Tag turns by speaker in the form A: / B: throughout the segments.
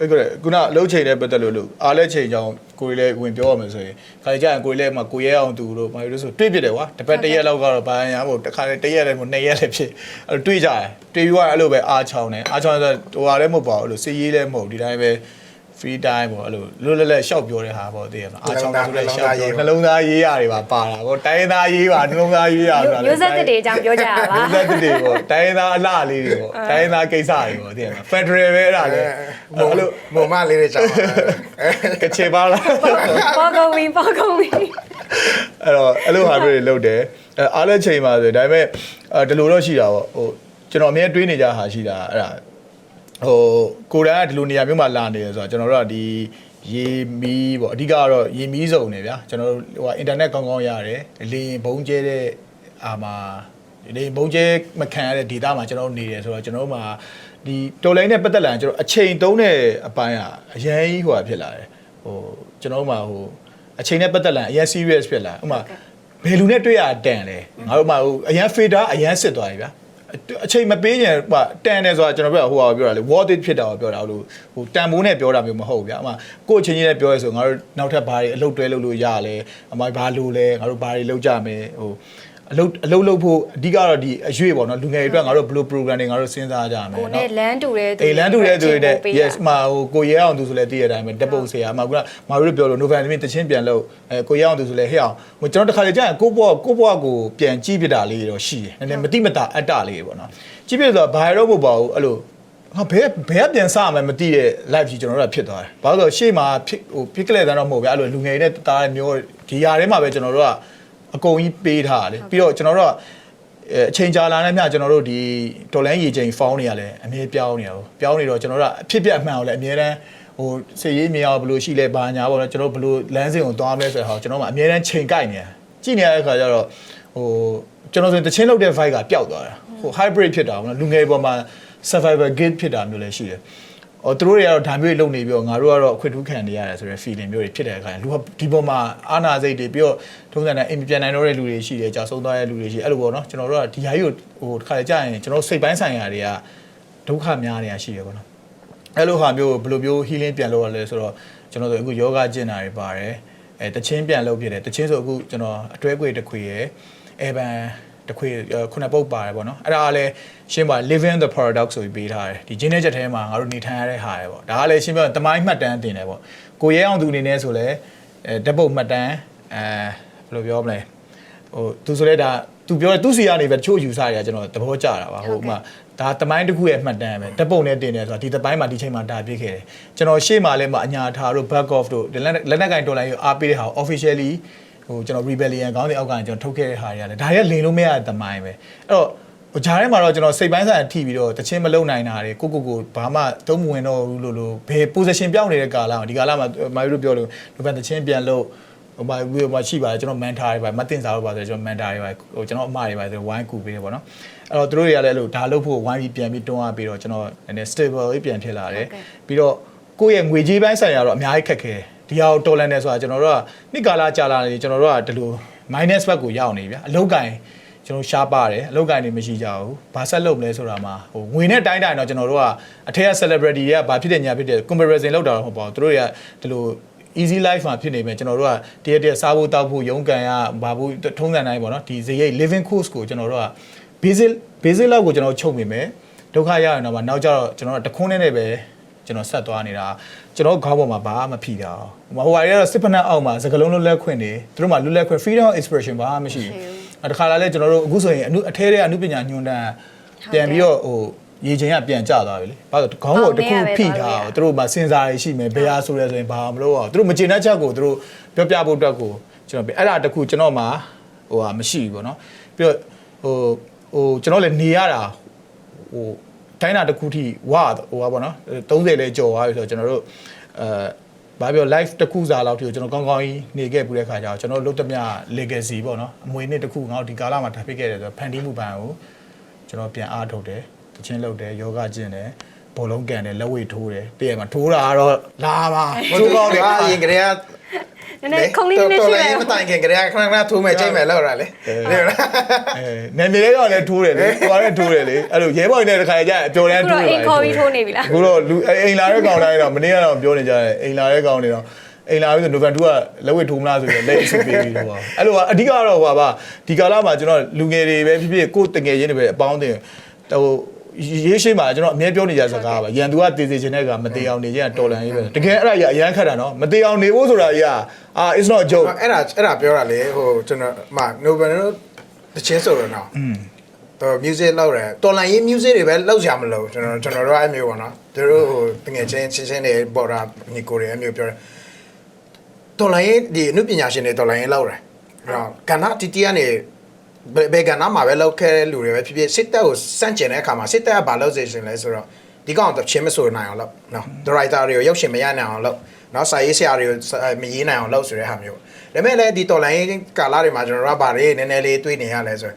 A: တော့အဲ့ကခုနအလုပ်ချိန်နဲ့ပတ်သက်လို့လို့အားလဲချိန်ကြောင်းကိုရီလည်းဝင်ပြောရမယ်ဆိုရင်ခါကြရင်ကိုရီလည်းမှကိုရဲအောင်သူတို့ဘာလို့လဲဆိုတွေ့ပြတယ်ကွာတစ်ပတ်တစ်ရက်လောက်ကတော့ဘာညာမို့တစ်ခါလေတစ်ရက်လည်းမို့နှစ်ရက်လည်းဖြစ်အဲ့လိုတွေ့ကြတယ်တွေ့ပြီးတော့အဲ့လိုပဲအားချောင်းတယ်အားချောင်းဆိုဟိုဟာလည်းမဟုတ်ပါဘူးအဲ့လိုစီရေးလည်းမဟုတ်ဒီတိုင်းပဲ free time ပေါ့အဲ့လိုလွတ်လပ်လပ်ရှောက်ပြောတဲ့ဟာပေါ့တည်ရမလားအားချောင်းဆိုလည်းရှောက်ပြောနှလုံးသားရေးရတယ်ပါပါတာပေါ့တိုင်းသားရေးပါနှလုံးသားရေးရဆိုတာ
B: မျိုးဆက်သစ်တွေအကြောင်းပြောကြတာပါ
A: မျိုးဆက်သစ်တွေပေါ့တိုင်းသားအလှလေးတွေပေါ့တိုင်းသားကိစ္စတွေပေါ့တည်ရမလား federal ပဲအဲ့ဒါလေ
C: မို့
A: အဲ့လို
C: မို့မလေးတွေကြောင်း
A: ကချေပါလား
B: ပေါ်ကုန်ပြီပေါ်ကုန်ပြီ
A: အဲ့တော့အဲ့လိုဟာမျိုးတွေလုပ်တယ်အဲအားလည်းချိန်ပါဆိုဒါပေမဲ့အဲဒီလိုတော့ရှိတာပေါ့ဟိုကျွန်တော်အမြဲတွေးနေကြဟာရှိတာအဲ့ဒါ ဟိုကိုရန်ကဒီလိုနေရာမျိုးမှာလာနေတယ်ဆိုတော့ကျွန်တော်တို့ကဒီရေမီးပေါ့အဓိကကတော့ရေမီးစုံနေဗျာကျွန်တော်တို့ဟိုကအင်တာနက်ကောင်းကောင်းရတယ်လေရင်ဘုံကျဲတဲ့အာမှာလေရင်ဘုံကျဲမခံရတဲ့ data မှာကျွန်တော်တို့နေတယ်ဆိုတော့ကျွန်တော်တို့မှာဒီတော်လိုင်းနဲ့ပတ်သက်လာရင်ကျွန်တော်အချိန်သုံးတဲ့အပိုင်းကအရင်ကြီးဟိုဟာဖြစ်လာတယ်ဟိုကျွန်တော်တို့မှာဟိုအချိန်နဲ့ပတ်သက်လာရင်အရင် serious ဖြစ်လာဥပမာဘယ်လူနဲ့တွေ့ရတန်လဲငါတို့မှဟိုအရန် fader အရန်စစ်သွားပြီဗျာ အချိန်မပေးရင်ဟိုတန်တယ်ဆိုတာကျွန်တော်ပြောဟိုဟာပြောတာလေ worth it ဖြစ်တာကိုပြောတာလို့ဟိုတန်မိုးနဲ့ပြောတာမျိုးမဟုတ်ဘူးဗျာအမှကိုယ့်အချင်းချင်းနဲ့ပြောရဲဆိုငါတို့နောက်ထပ်ဘာတွေအလုပ်တွဲလုပ်လို့ရလဲအမှဘာလို့လဲငါတို့ဘာတွေလုပ်ကြမယ်ဟို အလုပ်အလုပ်လုပ်ဖို့အဓိကတော့ဒီအရွေ့ပေါ့နော်လူငယ်တွေအတွက်ငါတို့ဘယ်လို program တွေငါတို့စဉ်းစားကြမယ်
B: ကို
A: နော်
B: နဲ့လမ်းတူတဲ့သူ
A: အေးလမ်းတူတဲ့သူတွေနဲ့
B: ပေးတာ
A: yes မှာဟိုကိုရဲအောင်သူဆိုလဲတည့်ရတိုင်းပဲတက်ပုံဆရာမှာခုနမာတို့ပြောလို့ November တချင်းပြန်လို့အဲကိုရဲအောင်သူဆိုလဲဟဲ့အောင်ဟိုကျွန်တော်တခါလေကြာရင်ကိုဘွားကိုဘွားကိုပြန်ကြည့်ပြတာလေးတော့ရှိတယ်နည်းနည်းမတိမတာအတ္တလေးပေါ့နော်ကြည့်ပြဆိုတော့ဘာရောမဟုတ်ပါဘူးအဲ့လိုဟာဘယ်ဘယ်ကပြန်စရမယ်မသိတဲ့ live ကြီးကျွန်တော်တို့ကဖြစ်သွားတယ်။ဘာလို့လဲဆိုတော့ရှေ့မှာဖြစ်ဟိုဖြစ်ကလေးတန်းတော့မဟုတ်ဘူး။အဲ့လိုလူငယ်တွေနဲ့တားတဲ့မျိုးဒီຢာထဲမှာပဲကျွန်တော်တို့က အကုန်ကြီးပေးထားတယ်။ပြီးတော့ကျွန်တော်တို့ကအဲအချိန်ကြာလာတဲ့မြကျွန်တော်တို့ဒီတော်လန်ရေချိန်ဖောင်းနေရလဲအမြဲပြောင်းနေရဘူးပြောင်းနေတော့ကျွန်တော်တို့ကအဖြစ်ပြအမှန်ကိုလည်းအမြဲတမ်းဟိုစေရေးမြေအောင်ဘယ်လိုရှိလဲဘာညာပေါ့နော်ကျွန်တော်တို့ဘယ်လိုလမ်းစဉ်ကိုသွားမလဲဆိုတော့ကျွန်တော်မှအမြဲတမ်းချိန်ကိုက်နေရကြည့်နေရတဲ့အခါကျတော့ဟိုကျွန်တော်ဆိုရင်တချင်းလောက်တဲ့ vibe ကပျောက်သွားတာဟို hybrid ဖြစ်တာပေါ့နော်လူငယ်ပေါ်မှာ survivor guide ဖြစ်တာမျိုးလည်းရှိတယ်။ အော်သူတို့တွေကတော့ဒါမျိုးတွေလုပ်နေပြီးတော့ငါတို့ကတော့အခွင့်ထူးခံနေရတယ်ဆိုတဲ့ feeling မျိုးတွေဖြစ်တဲ့အခါကျလူကဒီပေါ်မှာအာနာစိတ်တွေပြီးတော့ထုံးစံနဲ့အိမ်ပြန်နိုင်တော့တဲ့လူတွေရှိတယ်ကြာဆုံးသွားတဲ့လူတွေရှိအဲ့လိုပေါ့နော်ကျွန်တော်တို့ကဒီဟာကြီးကိုဟိုတစ်ခါကြာရင်ကျွန်တော်စိတ်ပိုင်းဆိုင်ရာတွေကဒုက္ခများနေတာရှိတယ်ပေါ့နော်အဲ့လိုဟာမျိုးဘယ်လိုမျိုး healing ပြန်လုပ်ရလဲဆိုတော့ကျွန်တော်တို့အခုယောဂကျင့်တာတွေပါတယ်အဲတချင်းပြန်လုပ်ဖြစ်တယ်တချင်းဆိုအခုကျွန်တော်အတွဲခွေတစ်ခွေရယ်အဲဘန် တစ်ခွေခုနှစ်ပုတ်ပါတယ်ပေါ့နော်အဲ့ဒါကလည်းရှင်းပါ living the paradox ဆိုပြီးပေးထားတယ်ဒီဂျင်းတဲ့ချက်ထဲမှာငါတို့နေထိုင်ရတဲ့ဟာရယ်ပေါ့ဒါကလည်းရှင်းပြတမိုင်းမှတ်တမ်းတင်တယ်ပေါ့ကိုရဲအောင်သူအနေနဲ့ဆိုလဲအဲဓာတ်ပုတ်မှတ်တမ်းအဲဘယ်လိုပြောမလဲဟိုသူဆိုလဲဒါသူပြောတယ်သူစီကနေပဲတချို့ယူဆတွေကကျွန်တော်သဘောကျတာပါဟိုဥမာဒါတမိုင်းတစ်ခုရဲ့မှတ်တမ်းပဲဓာတ်ပုံနဲ့တင်တယ်ဆိုတာဒီတပိုင်းမှာဒီချိန်မှာဒါပြစ်ခဲ့တယ်ကျွန်တော်ရှေ့မှာလည်းမအညာထားတို့ back off တို့လက်လက်နက်ကင်ဒေါ်လာကိုအားပေးတဲ့ဟာကို officially ဟိုကျွန်တော် rebellion ခေါင်းစဉ်အောက်ကနေကျွန်တော်ထုတ်ခဲ့တဲ့ဟာတွေကလည်းဒါတွေကလင်လို့မရတဲ့တမိုင်းပဲအဲ့တော့ဟိုဂျားထဲမှာတော့ကျွန်တော်စိတ်ပိုင်းဆိုင်ရာထိပြီးတော့တချင်းမလုံနိုင်တာတွေကိုကိုကိုဘာမှသုံးမဝင်တော့ဘူးလို့လို့ဘယ် position ပြောင်းနေတဲ့ကာလမှာဒီကာလမှာမာရီတို့ပြောလို့ဒီဘက်တချင်းပြန်လို့ဟိုမှာဝီမှာရှိပါတယ်ကျွန်တော် mentor တွေပါမတင်စားလို့ပါဆိုကျွန်တော် mentor တွေပါဟိုကျွန်တော်အမတွေပါဆိုဝိုင်းကူပေးတယ်ပေါ့နော်အဲ့တော့သူတို့တွေကလည်းအဲ့လိုဒါလုပ်ဖို့ဝိုင်းပြီးပြန်ပြီးတွန်းအားပြီးတော့ကျွန်တော်နည်းနည်း stable လေးပြန်ဖြစ်လာတယ်ပြီးတော့ကိုယ့်ရဲ့ငွေကြေးပိုင်းဆိုင်ရာတော့အများကြီးခက်ခဲ ဒီဟာကိုတော်လန်နေဆိုတာကျွန်တော်တို့ကနှစ်ကာလကြာလာနေကျွန်တော်တို့ကဒီလို minus back ကိုရောက်နေဗျာအလောက်ကင်ကျွန်တော်ရှားပါတယ်အလောက်ကင်တွေမရှိကြဘူးဘာဆက်လုပ်မလဲဆိုတာမှာဟိုငွေနဲ့တိုင်းတိုင်းတော့ကျွန်တော်တို့ကအထက်က celebrity တွေကဘာဖြစ်တဲ့ညာဖြစ်တဲ့ comparison လောက်တာတော့မဟုတ်ပါဘူးသူတို့တွေကဒီလို easy life မှာဖြစ်နေမယ်ကျွန်တော်တို့ကတရက်တရက်စားဖို့တောက်ဖို့ရုန်းကန်ရဘာဘူးထုံးစံတိုင်းပေါ့နော်ဒီဇရိတ် living course ကိုကျွန်တော်တို့က basic basic လောက်ကိုကျွန်တော်ချုပ်မိမယ်ဒုက္ခရရင်တော့မှနောက်ကျတော့ကျွန်တော်တို့တခွန်းနဲ့ပဲ ကျွန်တော်ဆက်သွားနေတာကျွန်တော်ခေါင်းပေါ်မှာဘာမှမဖိတာဟိုဟိုဟာတွေကတော့စစ်ဖက်နှက်အောက်မှာစကလုံးလွတ်လပ်ခွင့်တွေသူတို့မှာလွတ်လပ်ခွင့် freedom of expression ဘာမှမရှိဘူးတခါလာလဲကျွန်တော်တို့အခုဆိုရင်အမှုအထဲတဲ့အမှုပညာညွှန်တန်းပြန်ပြီးတော့ဟိုရေချိန်ကပြန်ကျသွားပြီလေဘာလို့ခေါင်းပေါ်တစ်ခုဖိထားအောင်သူတို့မှာစဉ်းစားရရှိမယ်ဘယ်ဟာဆိုလဲဆိုရင်ဘာမလို့အောင်သူတို့မကျေနပ်ချက်ကိုသူတို့ပြောပြဖို့အတွက်ကိုကျွန်တော်အဲ့ဒါတခုကျွန်တော်မှာဟိုဟာမရှိဘူးပေါ့နော်ပြီးတော့ဟိုဟိုကျွန်တော်လည်းနေရတာဟို တိုင်းတာတစ်ခုထိဝါဟိုပါပေါ့နော်30လဲကြော်သွားပြီဆိုတော့ကျွန်တော်တို့အဲဘာပြော live တစ်ခုစာလောက်ထိကိုကျွန်တော်ကောင်းကောင်းကြီးနေခဲ့ပူတဲ့ခါကျတော့ကျွန်တော်လုတ်သမျှ legacy ပေါ့နော်အမွေနှစ်တစ်ခုငါတို့ဒီကာလမှာထားဖြစ်ခဲ့တယ်ဆိုတော့ဖန်တီးမှုပန်ကိုကျွန်တော်ပြန်အားထုတ်တယ်တချင်းလုပ်တယ်ယောဂကျင့်တယ်ဘောလုံးကန်တယ်လက်ဝဲထိုးတယ်တည့်ရမှာထိုးတာကတော့လာပါ
C: ဘိုးကောင်းတယ်အရင်ကတည်းက
B: နည်းနည်းခုံလေးနည်းနည်း
C: တော်
B: ရှိ
C: လည်း
B: လိုက်
C: မတိုင်ခင်ကလေးခဏခဏထိုးမယ်ချိန်မယ်လောက်ရလေလေလား
A: အဲနာမည်လေးကလည်းထိုးတယ်လေဟိုကလည်းထိုးတယ်လေအဲ့လိုရဲဘော်နဲ့တခါကျအပျော်တန်း
B: ခု
A: ထိုး
B: တော့
A: တယ်
B: အိမ်ခေါ်ပြီးထိုးနေပြီလား
A: အခုတော့လူအိမ်လာတဲ့ကောင်တိုင်းတော့မနေ့ကတော့ပြောနေကြတယ်အိမ်လာတဲ့ကောင်တွေတော့အိမ်လာပြီးဆိုနိုဗန်2ကလက်ဝဲထိုးမလားဆိုပြီးလက်အစ်ပေးပြီးတော့အဲ့လိုကအဓိကတော့ဟိုပါဒီကာလမှာကျွန်တော်လူငယ်တွေပဲဖြစ်ဖြစ်ကိုယ်တငယ်ချင်းတွေပဲအပေါင်းအသင်းဟို ရေးရှိမှာကျွန်တော်အမြဲပြောနေကြစကားပါရန်သူကတည်စေခြင်းတဲ့ကမတည်အောင်နေခြင်းကတော်လန်ရေးပဲတကယ်အဲ့ဒါကြီးအရန်ခက်တာနော်မတည်အောင်နေဖို့ဆိုတာကြီးကအာ it's not a joke
C: အဲ့ဒါအဲ့ဒါပြောတာလေဟိုကျွန်တော်မ Nobel တချင်းဆိုတော့နော်อืมတော့ music လောက်တယ်တော်လန်ရေး music တွေပဲလောက်ရမလို့ကျွန်တော်ကျွန်တော်တို့အဲ့မျိုးပေါ့နော်သူတို့ဟိုတငယ်ချင်းချင်းချင်းတွေပေါ်တာညီကိုတွေအဲ့မျိုးပြောတယ်တော်လန်ရေးဒီအမှုပညာရှင်တွေတော်လန်ရေးလောက်တယ်အဲ့တော့ကဏ္ဍတတိယနေ ဘယ်ဘယ်ကဏ္ဍမှာပဲလောက်ခဲ့တဲ့လူတွေပဲဖြစ်ဖြစ်စစ်တပ်ကိုစန့်ကျင်တဲ့အခါမှာစစ်တပ်ကဘာလုပ်စေချင်လဲဆိုတော့ဒီကောင်တော့ချင်းမဆိုနိုင်အောင်လို့နော် director တွေကိုရုပ်ရှင်မရနိုင်အောင်လို့နော်စာရေးဆရာတွေကိုမရေးနိုင်အောင်လို့ဆိုတဲ့ဟာမျိုးဒါပေမဲ့လည်းဒီတော်လိုင်းရေးကာလတွေမှာကျွန်တော်တို့ကဗာတွေနည်းနည်းလေးတွေးနေရလဲဆို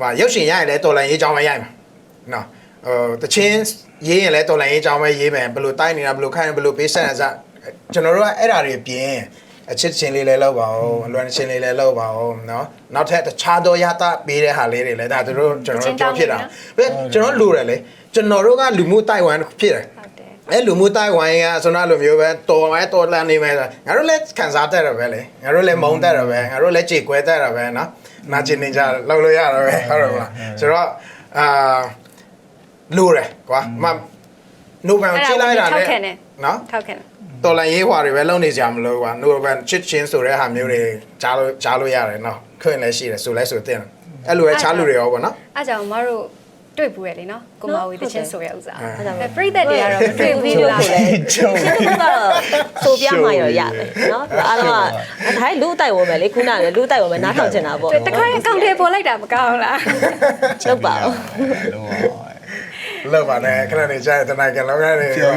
C: ဟိုရုပ်ရှင်ရရင်လည်းတော်လိုင်းရေးကြောင်းမရိုက်မှာနော်ဟိုတချင်းရေးရင်လည်းတော်လိုင်းရေးကြောင်းပဲရေးမယ်ဘယ်လိုတိုက်နေတာဘယ်လိုခိုင်းဘယ်လိုပေးဆက်နေစကျွန်တော်တို့ကအဲ့ဒါတွေပြင် အချစ်ချင်းလေးလည်းလောက်ပါဦးအလွမ်းချင်းလေးလည်းလောက်ပါဦးเนาะနောက်ထပ်တခြားသောရတာပေးတဲ့ဟာလေးတွေလည်းဒါသူတို့ကျွန်တော်တို့ပြောဖြစ်တာပဲကျွန်တော်လူတယ်လေကျွန်တော်တို့ကလူမှုတိုင်ဝမ်ဖြစ်တယ်
B: ဟုတ်တယ်
C: အဲလူမှုတိုင်ဝမ်ကဆိုတော့လိုမျိုးပဲတော်ပဲတော်လန်နေမယ်ငါတို့လည်းခံစားတတ်ရပဲလေငါတို့လည်းမုန်းတတ်ရပဲငါတို့လည်းကြေကွဲတတ်ရပဲเนาะနာကျင်နေကြလောက်လို့ရတော့ပဲဟုတ်တယ်မလားဆိုတော့အာလူရယ်ကွာမနိုဘန်ချိလိုက်တာနဲ့နော်
B: ထောက်ခံတယ်
C: တော်လန်ရေးဟွာတွေပဲလုံနေကြမလို့ကွာနိုဘန်ချစ်ချင်းဆိုတဲ့ဟာမျိုးတွေကြားလို့ကြားလို့ရတယ်နော်ခွင့်လည်းရှိတယ်ဆိုလဲဆိုတဲ့အဲ့လိုပဲချားလူတွေရောပေါ့နော်
B: အားကြောင့်မတို့တွေ့ဘူးရလေနော်ကိုမဝီတချင်းဆိုရဥစား
C: ဟုတ်
B: အဲ့ဒါပြိသက်တွေကတော့မတွေ့ဘူးလို့လား
A: ကျုံ
D: ရှင်းကတော့ဆိုပြမှရောရတယ်နော်အားလုံးကဒါတိုင်းလူတိုက်ဝင်မယ်လေခုနကလည်းလူတိုက်ဝင်မယ်နားထောင်ချင်တာပေါ့
B: တခါအကောင့်ထဲပေါ်လိုက်တာမကောင်းလား
D: လုပ်ပါဦး
C: လောက်ပါနဲ့ခဏနေကြတဲ့တနိုင်ကလောကနေ
A: ပြန်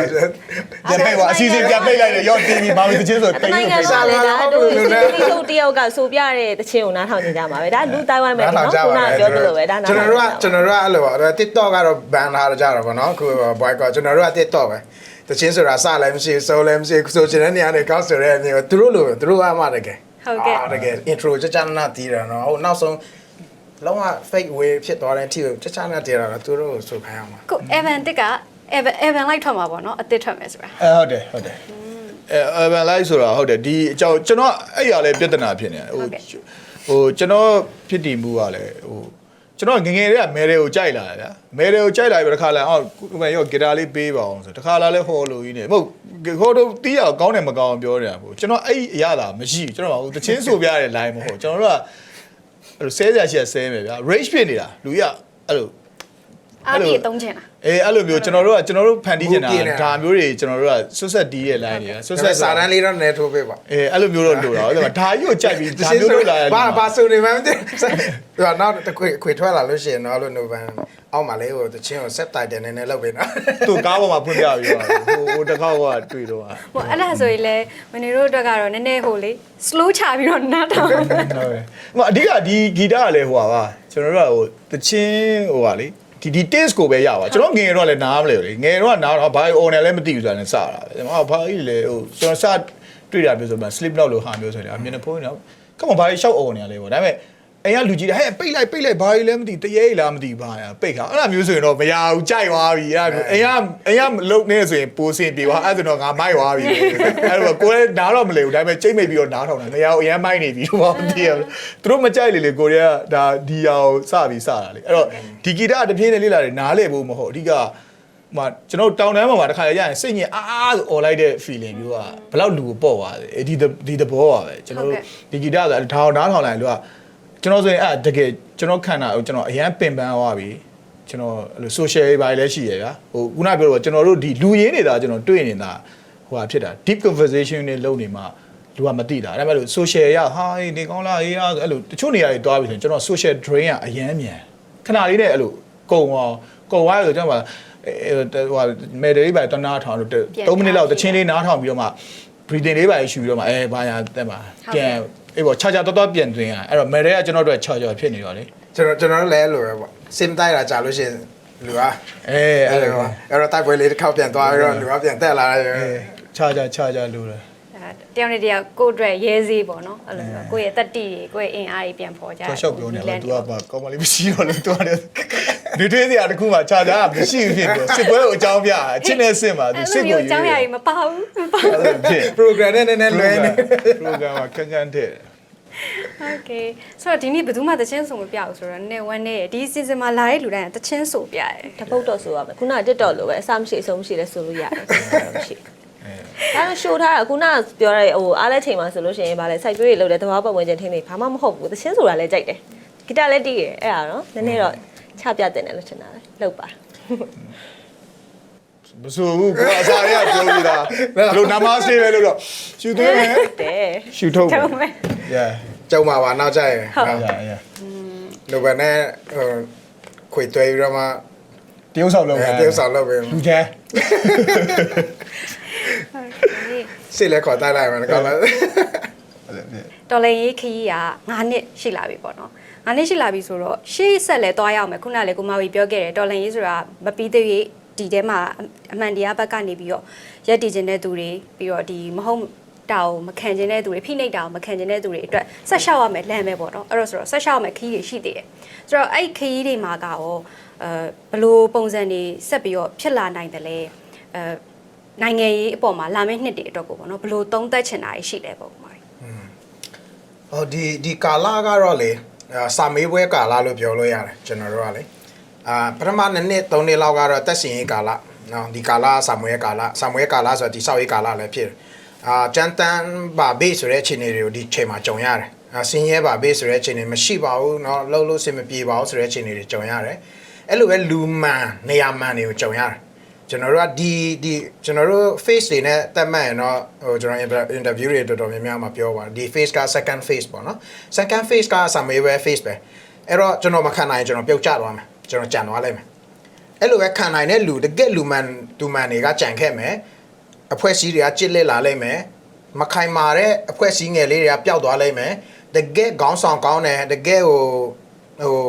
A: ပိတ်ပါအစီအစဉ်ပြန်ပိတ်လိုက်တယ်ရောတီဗီဘာလို့တချင်းဆို
D: တ
A: တိတ်
D: နို
A: လို့
D: င်ငံ
A: ပိတ်
D: က
A: စား
D: လည်းဒါတူစီလူတယောက်ကဆိုပြတဲ့တခြင်းကိုနားထောင်နေကြမှာပဲဒါလူတိုင်းဝိုင်းမယ်နော်ခုနကပြောသလိုပဲဒါနား
C: ကျွန်
D: ထောင်
C: တော်တို့ကကျွန်တော်တို့ကအဲ့လိုပါ TikTok ကတော့ ban ထားကြတော့ဗောနော်ခု boycott ကျွန်တော်တို့က TikTok ပဲတချင်းဆိုတာစလည်းမရှိစိုးလည်းမရှိဆိုချင်တဲ့နေရာတွေကောက်ဆိုတဲ့နေရာသူတို့လိုသူတို့ကမှတကယ်
B: ဟုတ်ကဲ့
C: အာတကယ် intro ချာချာနာတီးတာနော်ဟိုနောက်ဆုံး လုံးဝ fake way ဖြစ်သွားတဲ့အထိကိုချာချာနာတီးတာတော့သူတို့ကိုဆိုခိုင်းအောင်ပါ
B: ကို Evan တစ်က Evan Evan လိုက်ထွက်မှာပေါ့နော်အစ်စ်ထွက်မယ်ဆိုတာ
A: အဲဟုတ်တယ်ဟုတ်တယ်အဲအဗန်လိုက်ဆိုတာဟုတ်တယ်ဒီအကြောင်းကျွန်တော်အဲ့ရလဲပြဿနာဖြစ်နေတယ်ဟိုဟိုကျွန်တော်ဖြစ်တည်မှုကလည်းဟိုကျွန်တော်ငငယ်လေးကမဲတွေကိုကြိုက်လာတယ်ဗျာမဲတွေကိုကြိုက်လာပြီးတခါလာအော်ဟိုရောဂီတာလေးပေးပါအောင်ဆိုတခါလာလဲဟောလို့ကြီးနေမဟုတ်ဟိုတို့တီးရကောင်းတယ်မကောင်းပြောနေတာပေါ့ကျွန်တော်အဲ့အရသာမရှိဘူးကျွန်တော်ဟိုတချင်းဆိုပြရတဲ့ line မဟုတ်ကျွန်တော်တို့က အဲ့လိုဆဲစရာရှိရဆဲမယ်ဗျာ rage ဖြစ်နေတာလူကြီးကအဲ့လို
B: အားဒီအသုံးချင်တာ
A: အေးအဲ့လိုမျိုးကျွန်တော်တို့ကကျွန်တော်တို့ဖန်တီးချင်တာ
C: ဘူးပြင်းနေတာ
A: ဒါမျိုးတွေကျွန်တော်တို့ကဆွတ်ဆက်တီးရဲ့ line တွေကဆွတ်ဆက်
C: စာတန်းလေးတော့နေထိုးပေးပါ
A: အေးအဲ့လိုမျိုးတော့လိုတာဟုတ်တယ်ဒါကြီးကိုကြိုက်ပြီးဒါမျိုးလုပ်လာရ
C: ဘာဘာဆိုနေမှမသိဘူးနောက်တခွေခွေထွက်လာလို့ရှိရင်တော့လို့ November အောက်မှာလေးဟိုတချင်းကို set title နည်းနည်းလုပ်ပေးနော်
A: သူကားပေါ်မှာဖွင့်ပြပြီးတော့ဟိုဟိုတစ်ခေါက်ကတွေ့တော့ဟာ
B: ဟိုအဲ့ဒါဆိုရင်လေမနေတို့အတွက်ကတော့နည်းနည်းဟိုလေ slow ချပြီးတော့နားထောင်
A: ဟုတ်တယ်ဟိုအဓိကဒီဂီတကလည်းဟိုပါကျွန်တော်တို့ကဟိုတချင်းဟိုပါလေ ဒီဒီ taste ကိုပဲရပါကျွန်တော်ငယ်တော့လည်းနားမလဲလေငယ်တော့နားတော့ဘာ on တယ်လည်းမသိဘူးဆိုတာနဲ့စတာပဲကျွန်တော်ဘာကြီးလဲဟိုကျွန်တော်စတွေ့တာမျိုးဆိုမှ slip knot လို့ဟာမျိုးဆိုတယ်အမြင်နဲ့ဖုန်းနေတော့ကမဘာကြီးရှောက် on နေရလဲပေါ့ဒါပေမဲ့ အိမ်ကလူကြီးတွေဟဲ့ပိတ်လိုက်ပိတ်လိုက်ဘာကြီးလဲမသိတရေလားမသိဘာညာပိတ်ခါအဲ့လိုမျိုးဆိုရင်တော့မရဘူးကြိုက်သွားပြီအဲ့လိုအိမ်ကအိမ်ကလုံနေဆိုရင်ပိုစင်ပြေသွားအဲ့ဆိုတော့ငါမိုက်သွားပြီအဲ့တော့ကိုယ်လည်းနားတော့မလဲဘူးဒါပေမဲ့ချိန်မိတ်ပြီးတော့နားထောင်တာနေရာကိုအရင်မိုက်နေပြီတော့မသိရဘူးသူတို့မကြိုက်လေလေကိုရီးယားဒါဒီဟာကိုစပြီးစတာလေအဲ့တော့ဒီဂီတတဖြည်းနဲ့လေးလာတယ်နားလေဖို့မဟုတ်အဓိကဟိုကျွန်တော်တောင်တန်းပေါ်မှာတစ်ခါရရရင်စိတ်ညစ်အားအားဆိုអော်လိုက်တဲ့ feeling မျိုးကဘယ်လောက်လူကိုပေါ့သွားတယ်ဒီဒီတဘောပါပဲကျွန်တော်တို့ဒီဂီတဆိုတာဒါအောင်နားထောင်လိုက်လို့က ကျွန်တော်ဆိုရင်အဲ့တကယ်ကျွန်တော်ခံတာကျွန်တော်အရန်ပင်ပန်းသွားပြီကျွန်တော်အဲ့လို social ဘာတွေလည်းရှိရဗျာဟိုခုနပြောတော့ကျွန်တော်တို့ဒီလူရင်းနေတာကျွန်တော်တွေ့နေတာဟိုဟာဖြစ်တာ deep conversation တွေလုပ်နေမှာလူကမသိတာဒါပေမဲ့လို့ social ရဟာနေကောင်းလားအေးဟာအဲ့လိုတချို့နေရာတွေတွားပြီဆိုရင်ကျွန်တော် social drain ကအရန်မြန်ခဏလေးနဲ့အဲ့လိုကုံအောင်ကုံသွားရဆိုကျွန်တော်အဲဟိုမေဒလေးပဲတနာထောင်လို့3မိနစ်လောက်တချင်းလေးနားထောင်ပြီးတော့မှ breathing လေးပဲယူပြီးတော့မှအဲဘာညာတက်မှာပြန် အေးပေါ့ခြားခြားတော်တော်ပြန်သွင်းရအဲ့တော့မေဒကကျွန်တော်တို့ခြားခြားဖြစ်နေတော့လေ
C: ကျွန်တော်ကျွန်တော်လည်းအဲ့လိုပဲပေါ့စင်တိုက်တာကြာလို့ရှိရင်လူက
A: အဲအဲ့
C: အဲ့
A: လို
C: လိုအဲ့တော့တိုက်ပွဲလေးတစ်ခေါက်ပြန်သွားပြီးတော့လူကပြန်တက်လာတယ်
A: အဲခြားခြားခြားခြားလို့လေ
B: အဲ တယောက်နဲ့တယောက်ကိုယ့်အတွက်ရဲစေးပေါ့နော်အဲ့လိုမျိုးကိုယ့်ရဲ့တက်တီတွေကိုယ့်ရဲ့အင်အားတွေပြန်ဖော်ကြ
A: တယ်ရှော့ပြောနေတယ် तू ကဘာကောမလေးမရှိတော့လို့ तू ကလည်းဒီသေးစရာတစ်ခုမှခြားခြားမရှိဘူးဖြစ်တယ်စစ်ပွဲကိုအကြောင်းပြအချင်းနဲ့စစ်မှာ
B: သူ
A: စစ်ကို
B: ရေးအကြောင်းအရာတွေမပါဘူးမပါဘူး
A: ဖြစ်
C: program နဲ့နည်းနည်းလွဲနေ
A: program ကခန်းခန်းတဲ့
B: Okay ဆိုတော့ဒီနေ့ဘယ်သူမှတချင်းဆိုမပြဘူးဆိုတော့နဲ့ဝမ်းနဲ့ဒီ season မှာလာတဲ့လူတိုင်းတချင်းဆိုပြရတယ်
D: တပုတ်တော့ဆိုရမယ်ခုနက TikTok လိုပဲအစမရှိအဆုံးမရှိလဲဆိုလို့ရတယ်မရှိဘူး ဒါရှိုးထားတာခုနကပြောရတဲ့ဟိုအားလဲချိန်မှာဆိုလို့ရှိရင်ဗာလဲစိုက်ပျိုးတွေလုပ်တယ်တဘာပတ်ဝန်းကျင်ထင်းနေဘာမှမဟုတ်ဘူးသချင်းဆိုတာလည်းကြိုက်တယ်ဂီတလည်းတီးရအဲ့ဒါတော့နည်းနည်းတော့ချပြတင်တယ်လို့ထင်တာပဲလောက်ပါ
A: မဆိုဘူးကိုအစားရပြောပြီးသားဘလို့နမစတေးပဲလို့တော့ရှူသွင်းမယ်
D: တဲ့
A: ရှူထုတ်
B: ထုံး
A: မယ်
B: မယ်
A: yeah
C: ကျုံပါပါနောက်ကြရင်
A: yeah yeah
C: လိုပဲနဲ့ဟိုခွေသွဲပြီးတော့မှ
A: တရုပ်ဆောင်လုပ်
C: အဲ
A: မယ်
C: တယောက်ဆောင်လုပ်ပြီး
A: လူချမ်း
C: စစ်လက်ခေါ်တိုက်လိုက်မယ်ကောင်းလား
B: တော်လည်းရေးခရီးက9နှစ်ရှိလာပြီပေါ့နော်9နှစ်ရှိလာပြီဆိုတော့ရှေ့ဆက်လဲသွားရအောင်မယ်ခုနကလည်းကိုမဝီပြောခဲ့တယ်တော်လည်းရေးဆိုတာမပြီးသေး၍ဒီထဲမှာအမှန်တရားဘက်ကနေပြီးတော့ရက်တည်ခြင်းတဲ့သူတွေပြီးတော့ဒီမဟုတ် တာကိုမခံခြင်းတဲ့သူတွေဖိနှိပ်တာကိုမခံခြင်းတဲ့သူတွေအတွက်ဆက်လျှောက်ရမယ်လမ်းပဲပေါ့နော်အဲ့တော့ဆိုတော့ဆက်လျှောက်ရမယ်ခရီးတွေရှိသေးတယ်ဆိုတော့အဲ့ခရီးတွေမှာကရောအဲဘယ်လိုပုံစံတွေဆက်ပြီးတော့ဖြစ်လာနိုင်တယ်လဲအဲနိုင်ငံရေးအပေါ်မှာလာမယ့်နှစ်တွေအတွက်ကိုပေါ့နော်ဘယ်လိုသုံးသပ်ချင်တာရှိလဲပေါ့မှာ
C: ဟောဒီဒီကာလာကတော့လေအာစာမေးပွဲကာလာလို့ပြောလို့ရတယ်ကျွန်တော်တို့ကလေအာပထမနှစ်နှစ်သုံးနှစ်လောက်ကတော့တက်စင်ရေးကာလာနော်ဒီကာလာစာမွေးကာလာစာမွေးကာလာဆိုတော့ဒီစောက်ရေးကာလာလည်းဖြစ်တယ် အာကျန်တန်ဘာဘေးဆိုတဲ့အခြေအနေတွေကိုဒီချိန်မှာကြုံရတယ်အာစင်းရဲဘာဘေးဆိုတဲ့အခြေအနေမရှိပါဘူးเนาะလှုပ်လို့စင်မပြေပါဘူးဆိုတဲ့အခြေအနေတွေကြုံရတယ်အဲ့လိုပဲလူမှန်နေရာမှန်တွေကိုကြုံရတယ် ကျွန်တော်တို့ကဒီဒီကျွန်တော်တို့ face တွေနဲ့တက်မှတ်ရင်တော့ဟိုကျွန်တော် inter- interview တွေတော်တော်များများမှာပြောပါတယ်ဒီ face က second face ပေါ့နော် second face က summary ပဲ face ပဲအဲ့တော့ကျွန်တော်မခံနိုင်ရင်ကျွန်တော်ပြုတ်ကျသွားမယ်ကျွန်တော်ကြံသွားလိုက်မယ်အဲ့လိုပဲခံနိုင်တဲ့လူတကယ်လူမှန်သူမှန်တွေကကြံခဲ့မယ် အဖွဲ့အစည်းတွေကကြစ်လက်လာလိုက်မယ်မခိုင်မာတဲ့အဖွဲ့အစည်းငယ်လေးတွေကပျောက်သွားလိုက်မယ်တကယ်ခေါင်းဆောင်ကောင်းတယ်တကယ်ဟိုဟို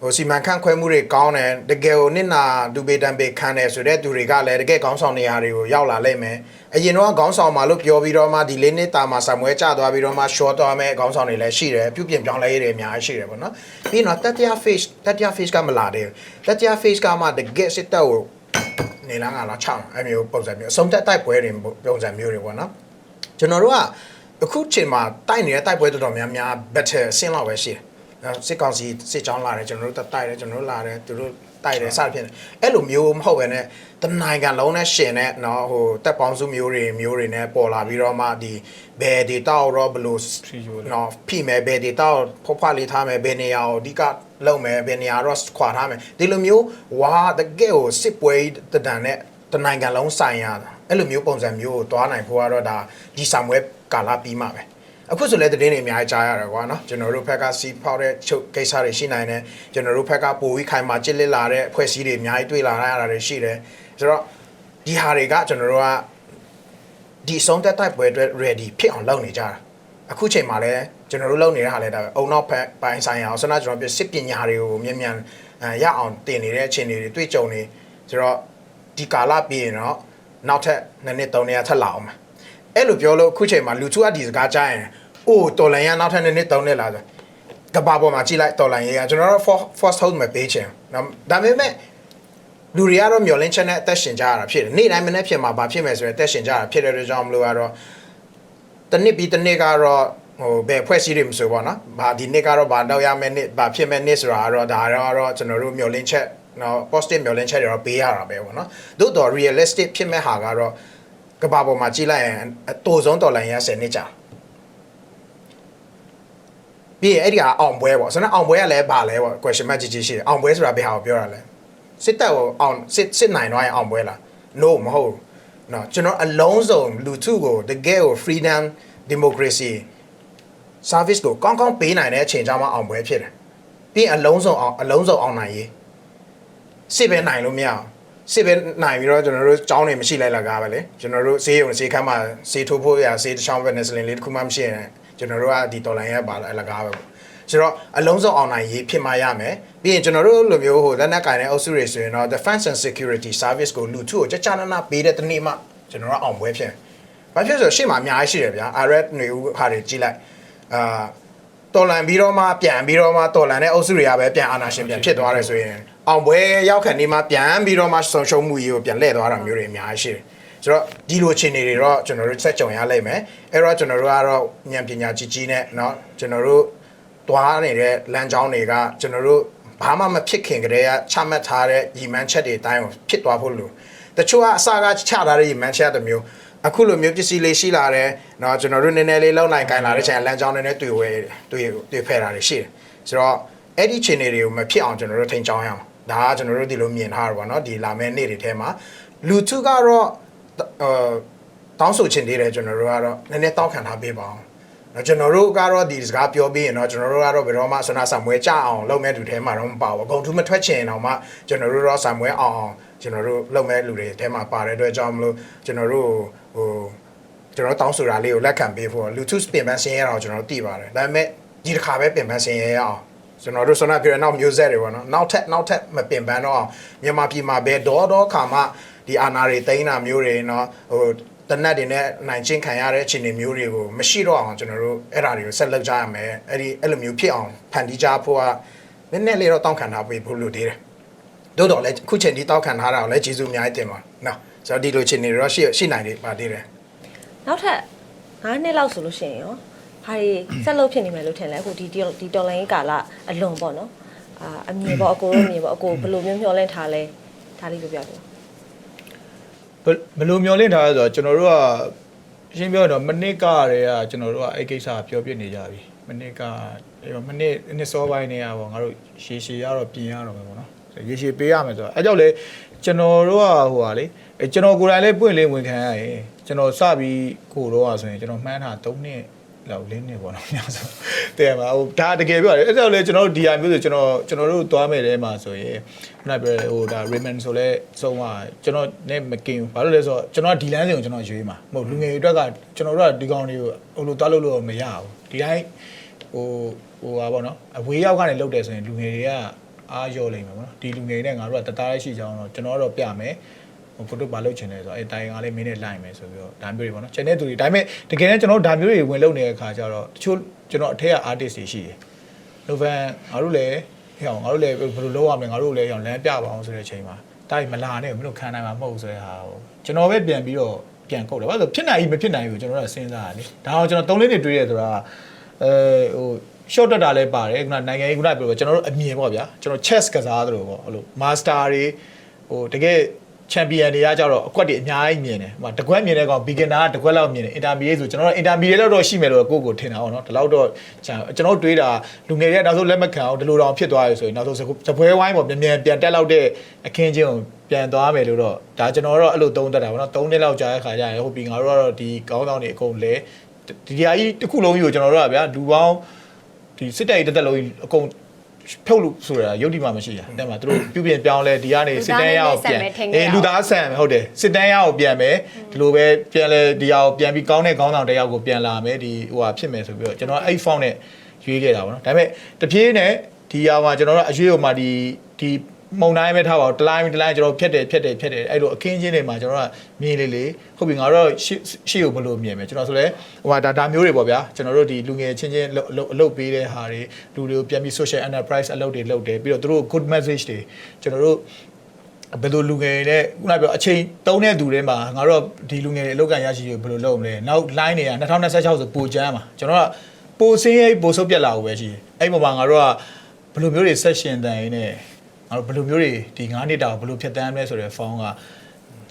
C: ဟိုစီမံခန့်ခွဲမှုတွေကောင်းတယ်တကယ်ကိုနစ်နာဒူပေတံပေခံတယ်ဆိုတဲ့သူတွေကလည်းတကယ်ခေါင်းဆောင်နေရာတွေကိုရောက်လာလိမ့်မယ်အရင်တော့ခေါင်းဆောင်မှာလို့ပြောပြီးတော့မှဒီလေးနှစ်တာမှာဆံမွဲကျသွားပြီးတော့မှ short သွားမယ်ခေါင်းဆောင်တွေလည်းရှိတယ်ပြုပြင်ပြောင်းလဲရေးတွေအများကြီးရှိတယ်ပေါ့နော်ပြီးတော့တတိယ face တတိယ face ကမလာသေးဘူးတတိယ face ကမှတကယ်စစ်တပ်ကို နေလားငါလားချောင်းအဲ့မျိုးပုံစံမျိုးအဆုံးသက်တိုက်ပွဲတွေပုံစံမျိုးတွေပေါ့နော်ကျွန်တော်တို့ကအခုချိန်မှာတိုက်နေတဲ့တိုက်ပွဲတော်တော်များများ battle အဆင့်လောက်ပဲရှိတယ်နော်စစ်ကောင်စီစစ်ကြောင်းလာတယ်ကျွန်တော်တို့တက်တိုက်တယ်ကျွန်တော်တို့လာတယ်သူတို့ တိုက်တယ်စသဖြင့်အဲ့လိုမျိုးမဟုတ်ပဲနဲ့တနိုင်ငံလုံးနဲ့ရှင်တဲ့နော်ဟိုတက်ပေါင်းစုမျိုးတွေမျိုးတွေနဲ့ပေါ်လာပြီးတော့မှဒီဘယ်ဒေတာရောဘယ်လိုနော်ဖိမယ်ဘယ်ဒေတာဖောက်ဖွားလေးထားမယ်ဘယ်နေရာကိုအဓိကလုံမယ်ဘယ်နေရာတော့ခွာထားမယ်ဒီလိုမျိုးဝါတကယ်ကိုစစ်ပွဲတဒံနဲ့တနိုင်ငံလုံးဆိုင်ရတာအဲ့လိုမျိုးပုံစံမျိုးကိုသွားနိုင်ဖို့ကတော့ဒါဒီဆံမွဲကာလာပြီးမှပဲ အခုဆိုလည်းသတင်းတွေအများကြီးကြားရတယ်ကွာနော်ကျွန်တော်တို့ဘက်ကစီးဖောက်တဲ့ချုပ်ကိစ္စတွေရှိနိုင်တယ်ကျွန်တော်တို့ဘက်ကပိုပြီးခိုင်မာကြစ်လစ်လာတဲ့အဖွဲ့အစည်းတွေအများကြီးတွေ့လာရတာတွေရှိတယ်ဆိုတော့ဒီဟာတွေကကျွန်တော်တို့ကဒီဆုံးသက်တိုက်ပွဲအတွက် ready ဖြစ်အောင်လုပ်နေကြတာအခုချိန်မှာလည်းကျွန်တော်တို့လုပ်နေတဲ့ဟာလည်းဒါပဲအုံနောက်ဖက်ပိုင်းဆိုင်ရာအောင်ဆန္ဒကျွန်တော်ပြစစ်ပညာတွေကိုမြန်မြန်အဲရအောင်တင်နေတဲ့အခြေအနေတွေတွေ့ကြုံနေဆိုတော့ဒီကာလပြီးရင်တော့နောက်ထပ်နှစ်နှစ်သုံးနှစ်ထပ်လာအောင်မယ် အဲ့လိုပြောလို့အခုချိန်မှာလူထုကဒီစကားကြားရင်အိုးတော်လန်ရနောက်ထပ်နှစ်နှစ်သုံးနှစ်လာဆိုကဘာပေါ်မှာကြည့်လိုက်တော်လန်ရကကျွန်တော်တို့ first hold မှာပေးချင်နော်ဒါပေမဲ့လူတွေကတော့မျောလင်းချက်နဲ့အသက်ရှင်ကြရတာဖြစ်တယ်နေ့တိုင်းမနေ့ဖြစ်မှာဘာဖြစ်မယ်ဆိုရင်အသက်ရှင်ကြရတာဖြစ်တဲ့အတွက်ကြောင့်မလို့ကတော့တနစ်ပြီးတနစ်ကတော့ဟိုဘယ်ဖွဲ့စည်းတွေမဆိုပေါ့နော်။ဘာဒီနေ့ကတော့ဘာတော့ရမယ်နေ့ဘာဖြစ်မယ်နေ့ဆိုတာကတော့ဒါတော့ကျွန်တော်တို့မျောလင်းချက်နော် positive မျောလင်းချက်တွေတော့ပေးရတာပဲပေါ့နော်။သို့တော့ realistic ဖြစ်မဲ့ဟာကတော့ ကဘာပေါ်မှာကြည့်လိုက်ရင်အတူဆုံးတော်လိုင်းရ10နှစ်ကြာပြီးရင်အဲ့ဒီဟာအောင်ပွဲပေါ့ဆိုတော့အောင်ပွဲကလည်းဘာလဲပေါ့ question mark ကြီးကြီးရှိတယ်အောင်ပွဲဆိုတာဘယ်ဟာကိုပြောတာလဲစစ်တပ်ကိုအောင်စစ်စစ်နိုင်တော့ရင်အောင်ပွဲလား no မဟုတ်ဘူးเนาะကျွန်တော်အလုံးစုံလူထုကိုတကယ်ကို freedom democracy service ကိုကောင်းကောင်းပေးနိုင်တဲ့အချိန်ကြမှာအောင်ပွဲဖြစ်တယ်ပြီးရင်အလုံးစုံအောင်အလုံးစုံအောင်နိုင်ရေးစစ်ပဲနိုင်လို့မရအောင် စစ်ပဲနိုင်ပြီးတော့ကျွန်တော်တို့ចောင်းနေမရှိလိုက်လာကားပဲလေကျွန်တော်တို့ဈေးရုံဈေးခန်းမှာဈေးထိုးဖို့ရဈေးတစ်ချောင်းပဲနဲ့စလင်လေးတစ်ခုမှမရှိရင်ကျွန်တော်တို့ကဒီဒေါ်လာရဲ့ပါလာလကားပဲပေါ့ဆိုတော့အလုံးစုံအောင်နိုင်ရေးဖြစ်မှရမယ်ပြီးရင်ကျွန်တော်တို့လိုမျိုးဟိုလက်နက်ကင်တဲ့အုပ်စုတွေဆိုရင်တော့ defense and security service ကိုလူထုကိုကြကြနနပေးတဲ့တနေ့မှကျွန်တော်တို့အောင်ပွဲဖြစ် ဘာဖြစ်လို့ဆိုရှေ့မှာအများကြီးရှိတယ်ဗျာ RF ຫນွေဦးဟာတွေကြီးလိုက်အာတော်လန်ပြီးတော့မှပြန်ပြီးတော့မှတော်လန်တဲ့အုပ်စုတွေကပဲပြန်အာနာရှင်ပြန်ဖြစ်သွားတယ်ဆိုရင် အောင်ပွဲရောက်ခံနေမှပြန်ပြီးတော့မှဆုံရှုံမှုကြီးကိုပြန်လှည့်သွားတာမျိုးတွေအများကြီးရှိတယ်ဆိုတော့ဒီလိုအခြေအနေတွေတော့ကျွန်တော်တို့ဆက်ကြုံရလိမ့်မယ်အဲ့တော့ကျွန်တော်တို့ကတော့ဉာဏ်ပညာကြီးကြီးနဲ့เนาะကျွန်တော်တို့သွားနေတဲ့လမ်းကြောင်းတွေကကျွန်တော်တို့ဘာမှမဖြစ်ခင်ကတည်းကချမှတ်ထားတဲ့ညီမှန်းချက်တွေအတိုင်းကိုဖြစ်သွားဖို့လို့တချို့ကအစကချထားတဲ့ညီမှန်းချက်တစ်မျိုးအခုလိုမျိုးပစ္စည်းလေးရှိလာတယ်เนาะကျွန်တော်တို့နည်းနည်းလေးလောက်နိုင်ကင်လာတဲ့ချိန်လမ်းကြောင်းနည်းနည်းတွေ့ဝဲတွေ့တွေ့ဖဲတာတွေရှိတယ်ဆိုတော့အဲ့ဒီခြေနေတွေကိုမဖြစ်အောင်ကျွန်တော်တို့ထိန်းချောင်းရအောင် ဒါကကျွန်တော်တို့ဒီလိုမြင်ထားရပါတော့ဒီလာမယ့်နေ့တွေထဲမှာလူထုကတော့အာတောင်းဆိုချင်သေးတယ်ကျွန်တော်တို့ကတော့နည်းနည်းတောင်းခံထားပေးပါအောင်နော်ကျွန်တော်တို့ကတော့ဒီစကားပြောပြီးရင်တော့ကျွန်တော်တို့ကတော့ဘယ်တော့မှဆွမ်းနာဆံမွဲကြအောင်လုပ်မဲ့လူထဲမှာတော့မပါဘူးအကုန်သူမထွက်ချင်အောင်မှကျွန်တော်တို့တော့ဆံမွဲအောင်အောင်ကျွန်တော်တို့လုပ်မဲ့လူတွေထဲမှာပါတဲ့အတွက်ကြောင့်မလို့ကျွန်တော်တို့ဟိုကျွန်တော်တောင်းဆိုတာလေးကိုလက်ခံပေးဖို့လူထုပြင်ပန်းဆင်းရဲအောင်ကျွန်တော်တို့တည်ပါတယ်ဒါပေမဲ့ဒီတစ်ခါပဲပြင်ပန်းဆင်းရဲရအောင် ကျွန်တော်တို့ဆန္ဒပြရနောက်မျိုးဆက်တွေပေါ့နော်နောက်ထပ်နောက်ထပ်မပင်ပန်းတော့အောင်မြန်မာပြည်မှာဘယ်တော့တော့ခါမှဒီအာဏာတွေတိန်းတာမျိုးတွေနော်ဟိုတနတ်တွေနဲ့နိုင်ချင်းခံရတဲ့အခြေအနေမျိုးတွေကိုမရှိတော့အောင်ကျွန်တော်တို့အဲ့ဒါတွေကိုဆက်လက်ကြရမယ်အဲ့ဒီအဲ့လိုမျိုးဖြစ်အောင်ဖန်တီးကြဖို့ကနည်းနည်းလေးတော့တောင်းခံထားပေးဖို့လိုသေးတယ်တို့တော့လည်းခုချိန်ဒီတောင်းခံထားတာကိုလည်းကျေးဇူးအများကြီးတင်ပါနော်ဆိုတော့ဒီလိုအခြေအနေတွေတော့ရှိရှိနိုင်နေပါသေးတယ်
D: နောက်ထပ်9နှစ်လောက်ဆိုလို့ရှိရင်ရော ဟာဒီဆက်လုပ်ဖြစ်နေမယ်လို့ထင်လဲအခုဒီဒီဒီတော်လိုင်းကာလအလွန်ပေါ့နော်အာအမြင်ပေါ့အကိုတို့အမြင်ပေါ့အကိုဘယ်လိုမျိုးမျှော်လင့်ထားလဲဒါလေးပြောပြပေး
A: ဘယ်ဘယ်လိုမျောလင့်ထားလဲဆိုတော့ကျွန်တော်တို့ကရှင်းပြောရတော့မနစ်ကတည်းကကျွန်တော်တို့ကအဲ့ကိစ္စပြောပြနေကြပြီမနစ်ကအဲ့မနစ်နှစ်စောပိုင်းနေရပေါ့ငါတို့ရှည်ရှည်ရတော့ပြင်ရတော့မယ်ပေါ့နော်ရေရှည်ပေးရမယ်ဆိုတော့အဲ့ကြောင့်လေကျွန်တော်တို့ကဟိုဟာလေအဲကျွန်တော်ကိုယ်တိုင်လေးပွင့်လေးဝင်ခံရရင်ကျွန်တော်စပြီးကိုတော့ဆိုရင်ကျွန်တော်မှန်းတာ3နှစ် လောက်လင်းနေပေါ့နော်ညဆိုတဲ့မှာဟိုဒါတကယ်ပြောရတယ်အဲ့ကြောင့်လေကျွန်တော်တို့ဒီဟာမျိုးဆိုကျွန်တော်ကျွန်တော်တို့သွားမယ်တဲမှာဆိုရင်ခုနပြောဟိုဒါ Raymond ဆိုလဲဆုံးသွားကျွန်တော်နဲ့မကင်ဘူးဘာလို့လဲဆိုတော့ကျွန်တော်ဒီလမ်းစဉ်ကိုကျွန်တော်ရွေးမှာမဟုတ်လူငယ်တွေအတွက်ကကျွန်တော်တို့ကဒီကောင်တွေကိုဟိုလိုသွားလို့လို့မရဘူးဒီတိုင်းဟိုဟိုဟာပေါ့နော်အဝေးရောက်ကနေလောက်တယ်ဆိုရင်လူငယ်တွေကအားရော့လိမ့်မယ်ပေါ့နော်ဒီလူငယ်တွေနဲ့ငါတို့ကတသားလေးရှိကြအောင်တော့ကျွန်တော်ကတော့ပြမယ် ဟိုကိုတို့ဘာလုပ်ချင်လဲဆိုတော့အဲတိုင်ကလေးမင်းနဲ့လိုက်မယ်ဆိုပြီးတော့ဒါမျိုးတွေပေါ့နော်ကျန်တဲ့သူတွေဒါပေမဲ့တကယ်နဲ့ကျွန်တော်တို့ဒါမျိုးတွေဝင်လုပ်နေတဲ့အခါကျတော့တချို့ကျွန်တော်အထက်က artist တွေရှိတယ်နိုဗန်ငါတို့လည်းဟဲ့အောင်ငါတို့လည်းဘယ်လိုလုပ်ရမလဲငါတို့လည်းအောင်လမ်းပြပါအောင်ဆိုတဲ့အချိန်မှာတားမလာနဲ့မင်းတို့ခံနိုင်မှာမဟုတ်ဆိုတဲ့ဟာကိုကျွန်တော်ပဲပြန်ပြီးတော့ပြန်ကုတ်တယ်ဘာလို့ဖြစ်နိုင်ကြီးမဖြစ်နိုင်ဘူးကျွန်တော်တို့ကစဉ်းစားရတယ်ဒါအောင်ကျွန်တော်၃လေးနေတွေးရဆိုတာအဲဟို short တက်တာလည်းပါတယ်ခုနနိုင်ငံရေးခုနပြောကျွန်တော်တို့အမြင်ပေါ့ဗျာကျွန်တော် chess ကစားသလိုပေါ့အဲ့လို master တွေဟိုတကယ် champion တွေကကြတော့အကွက်တွေအများကြီးမြင်တယ်ဟိုတကွက်မြင်တဲ့ကောင် beginner ကတကွက်လောက်မြင်တယ် intermediate ဆိုကျွန်တော်တို့ intermediate လောက်တော့ရှိမယ်လို့ကိုယ့်ကိုထင်တာပေါ့နော်ဒီလောက်တော့ကျွန်တော်တွေးတာလူငယ်တွေကနောက်ဆုံးလက်မခံအောင်ဒီလိုတောင်ဖြစ်သွားရဆိုရင်နောက်ဆုံးစပွဲဝိုင်းပေါ့မြန်မြန်ပြန်တက်လောက်တဲ့အခင်းချင်းကိုပြန်သွားမယ်လို့တော့ဒါကျွန်တော်တော့အဲ့လိုသုံးတတ်တာပေါ့နော်၃နှစ်လောက်ကြာတဲ့ခါကျရင်ဟုတ်ပြီငါတို့ကတော့ဒီကောင်းကောင်းတွေအကုန်လဲဒီဒီအကြီးတစ်ခုလုံးကြီးကိုကျွန်တော်တို့ကဗျာလူပေါင်းဒီစစ်တပ်ရေးတက်တက်လုံးကြီးအကုန် ဖြုတ်လို့ဆိုတာရုပ်ဒီမှာမရှိတာတဲ့မှာသူတို့ပြုပြင်ပြောင်းလဲဒီကနေစစ်တမ်းရအောင်ပြန်အေးလူသားဆန်ဟုတ်တယ်စစ်တမ်းရအောင်ပြန်မယ်ဒီလိုပဲပြန်လဲဒီဟာကိုပြန်ပြီးကောင်းတဲ့ခေါင်းဆောင်တစ်ယောက်ကိုပြန်လာမယ်ဒီဟိုဟာဖြစ်မယ်ဆိုပြီးတော့ကျွန်တော်အဲ့ font နဲ့ရွေးခဲ့တာပေါ့နော်ဒါပေမဲ့တပြေးနဲ့ဒီဟာမှာကျွန်တော်တို့အရွေးဟိုမှာဒီဒီ မုံတိုင်းပဲထားပါတော့တလိုင်းတလိုင်းကျွန်တော်ဖြတ်တယ်ဖြတ်တယ်ဖြတ်တယ်အဲ့လိုအခင်းချင်းတွေမှာကျွန်တော်ကမြင်လေလေဟုတ်ပြီငါတို့ရှေ့ရှေ့ကိုဘယ်လိုမြင်မလဲကျွန်တော်ဆိုလဲဟိုဟာဒါဒါမျိုးတွေပေါ့ဗျာကျွန်တော်တို့ဒီလူငယ်ချင်းချင်းအလုပ်အလုပ်ပေးတဲ့ဟာတွေလူတွေကိုပြန်ပြီး social enterprise အလုပ်တွေလုပ်တယ်ပြီးတော့သူတို့ good message တွေကျွန်တော်တို့ဘယ်လိုလူငယ်တွေနဲ့ခုနပြောအချိန်တုံးတဲ့သူတွေမှာငါတို့ဒီလူငယ်တွေအလုပ်ကန်ရရှိရဘယ်လိုလုပ်မလဲနောက် line တွေက2026ဆိုပိုချမ်းမှာကျွန်တော်ကပိုစင်းရိပ်ပိုဆုပ်ပြက်လာကိုပဲရှိတယ်အဲ့ပေါ်မှာငါတို့ကဘယ်လိုမျိုးတွေ session တန်ရင်းနဲ့ ငါတို့ဘယ်လိုမျိုးတွေဒီ9နှစ်တာကိုဘယ်လိုဖြတ်တန်းမလဲဆိုတဲ့ phone က